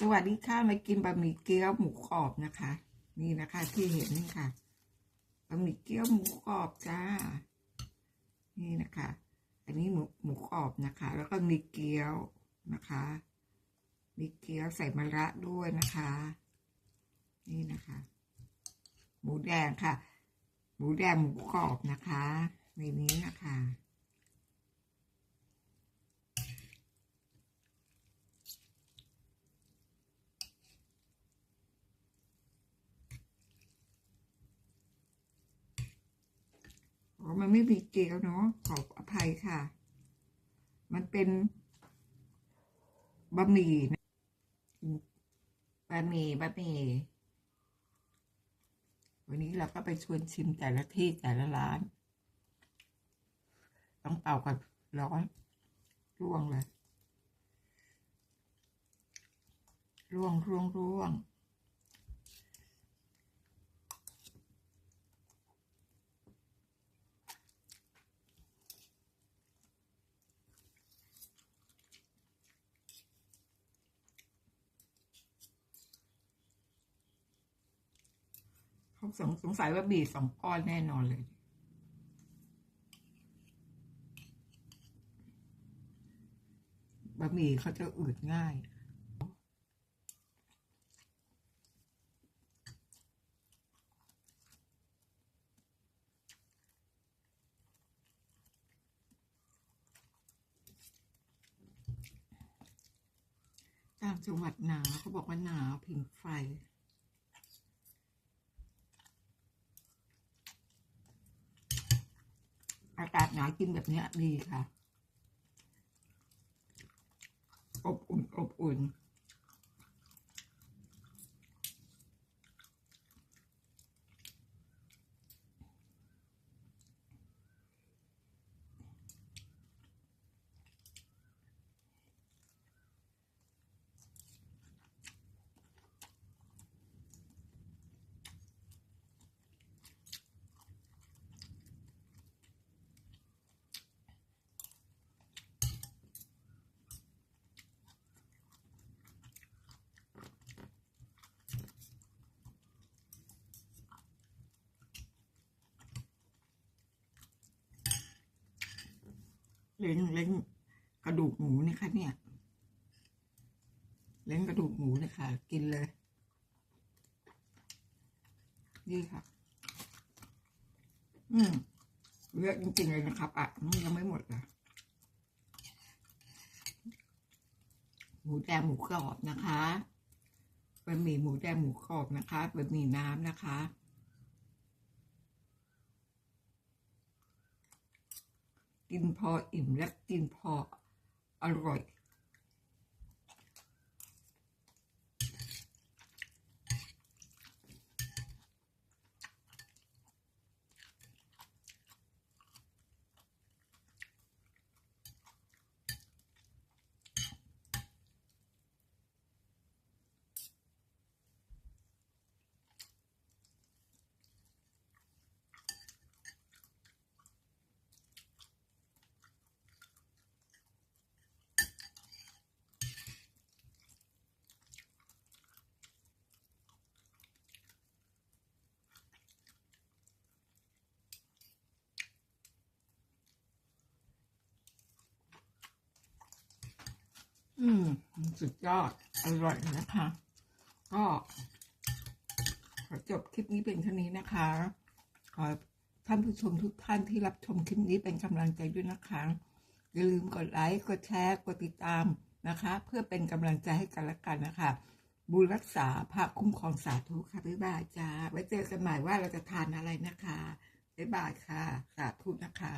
สวัสดีค่ะมากินบะหมี่เกี๊ยวหมูกรอบนะคะ นี่นะคะที่เห็นนี่ค่ะบะหมี่เกี๊ยวหมูกรอบจ้า นี่นะคะ อันนี้หมูหมูกรอบนะคะ แล้วก็มีเกี๊ยวนะคะ มีเกี๊ยวใส่มะระด้วยนะคะ นี่นะคะ หมูแดงค่ะ หมูแดงหมูกรอบนะคะในนี้นะคะ ไม่มีเกลียวเนาะขออภัยค่ะ มันเป็นบะหมี่นะบะหมี่บะหมี่วันนี้เราก็ไปชวนชิมแต่ละที่แต่ละร้าน ต้องเป่ากับร้อนร่วงเลยร่วงร่วงร่วง เขาสงสงสัยว่าบีสองก้อนแน่นอนเลยบะหมี่เขาจะอืดง่ายต่างจังหวัดหนาวเขาบอกว่าหนาวผิงไฟ อากาศหนาวกินแบบนี้ดีค่ะ อบอุ่นอบอุ่น เล้งเล้งกระดูกหมูนี่ค่ะเนี่ย เล้งกระดูกหมูเลยค่ะ กินเลย นี่ค่ะ อืมเยอะจริงๆเลยนะครับอะนี่ยังไม่หมดเลยหมูแดงหมูกรอบนะคะบะหมี่หมูแดงหมูกรอบนะคะบะหมี่น้ำนะคะ กินพออิ่มและกินพออร่อย อืม สุดยอด อร่อยนะคะ ก็ขอจบคลิปนี้เป็นเท่านี้นะคะ ขอท่านผู้ชมทุกท่านที่รับชมคลิปนี้เป็นกำลังใจด้วยนะคะ อย่าลืมกดไลค์ กดแชร์ กดติดตามนะคะ เพื่อเป็นกำลังใจให้กันและกันนะคะ บุญรักษาพระคุ้มครองสาธุค่ะบ๊ายบายจ้า ไว้เจอกันใหม่ว่าเราจะทานอะไรนะคะบ๊ายบายค่ะ สาธุนะคะ